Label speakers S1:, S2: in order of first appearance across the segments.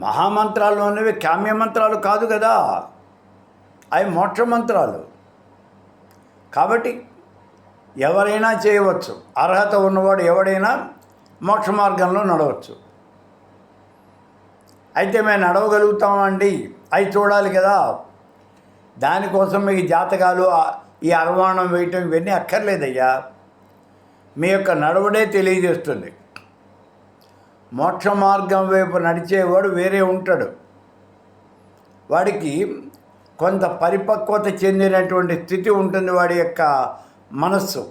S1: మహామంత్రాలు అనేవి కామ్య మంత్రాలు కాదు కదా. అవి మోక్ష మంత్రాలు కాబట్టి ఎవరైనా చేయవచ్చు. అర్హత ఉన్నవాడు ఎవడైనా మోక్ష మార్గంలో నడవచ్చు. అయితే మేము నడవగలుగుతామండి. అవి చూడాలి కదా. దానికోసం మీకు జాతకాలు ఈ అరవాణం వేయటం ఇవన్నీ అక్కర్లేదయ్యా. మీ యొక్క నడవడే తెలియజేస్తుంది. మోక్ష మార్గం వైపు నడిచేవాడు వేరే ఉంటాడు. వాడికి కొంత పరిపక్వత చెందినటువంటి స్థితి ఉంటుంది వాడి యొక్క మనస్సు.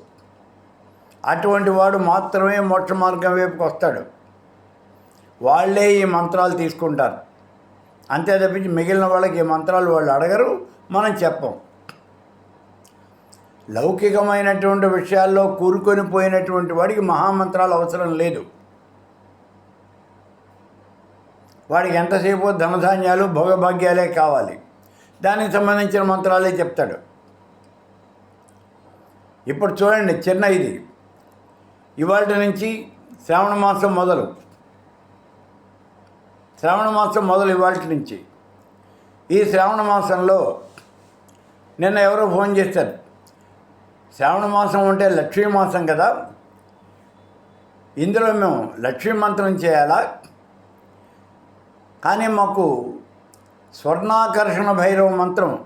S1: అటువంటి వాడు మాత్రమే మోక్ష మార్గం వైపుకి వస్తాడు. వాళ్ళే ఈ మంత్రాలు తీసుకుంటారు. అంతే తప్పించి మిగిలిన వాళ్ళకి ఈ మంత్రాలు వాళ్ళు అడగరు మనం చెప్పం. లౌకికమైనటువంటి విషయాల్లో కూరుకొని పోయినటువంటి వాడికి మహామంత్రాలు అవసరం లేదు. వాడికి ఎంతసేపు ధనధాన్యాలు భోగభాగ్యాలే కావాలి. దానికి సంబంధించిన మంత్రాలే చెప్తాడు. ఇప్పుడు చూడండి చిన్న ఇది ఇవాళ నుంచి శ్రావణ మాసం మొదలు. శ్రావణ మాసం మొదలు ఇవాళ నుంచి. ఈ శ్రావణ మాసంలో నిన్న ఎవరో ఫోన్ చేస్తారు శ్రావణ మాసం అంటే లక్ష్మీ మాసం కదా. ఇందులో మేము లక్ష్మీ మంత్రం చేయాలా? కానీ మాకు స్వర్ణాకర్షణ భైరవ మంత్రం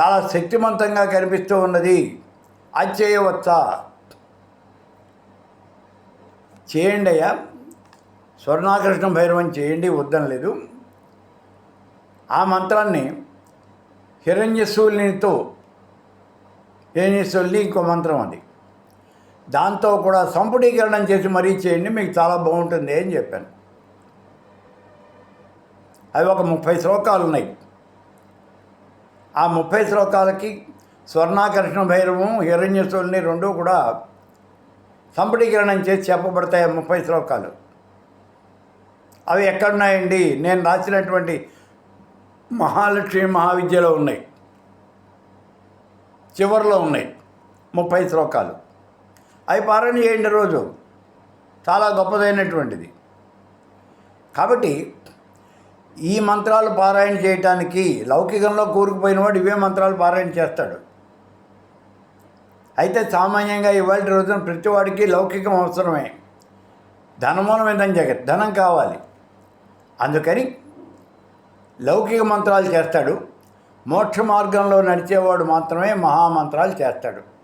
S1: చాలా శక్తివంతంగా కనిపిస్తూ ఉన్నది. అది చేయవచ్చా చేయండి అయ్యా. స్వర్ణాకర్షణ భైరవం చేయండి వద్దనలేదు. ఆ మంత్రాన్ని హిరణ్యశూలినితో హిరణ్యశూలిని ఇంకో మంత్రం అది. దాంతో కూడా సంపుటీకరణం చేసి మరీ చేయండి మీకు చాలా బాగుంటుంది అని చెప్పాను. అవి ఒక ముప్పై శ్లోకాలు ఉన్నాయి ఆ ముప్పై శ్లోకాలకి స్వర్ణాకర్షణ భైరవం హిరణ్యశూలిని రెండు కూడా సంపటీకరణం చేసి చెప్పబడతాయి ఆ ముప్పై శ్లోకాలు. అవి ఎక్కడున్నాయండి? నేను రాసినటువంటి మహాలక్ష్మి మహావిద్యలో ఉన్నాయి. చివరిలో ఉన్నాయి ముప్పై శ్లోకాలు. అవి పారాయణ చేయండి రోజు. చాలా గొప్పదైనటువంటిది. కాబట్టి ఈ మంత్రాలు పారాయణ చేయటానికి లౌకికంలో కూరుకుపోయిన వాడు ఇవే మంత్రాలు పారాయణ చేస్తాడు. అయితే సామాన్యంగా ఇవాళ రోజున ప్రతివాడికి లౌకికం అవసరమే. ధనమూలమైన జగత్ ధనం కావాలి. అందుకని లౌకిక మంత్రాలు చేస్తాడు. మోక్ష మార్గంలో నడిచేవాడు మాత్రమే మహామంత్రాలు చేస్తాడు.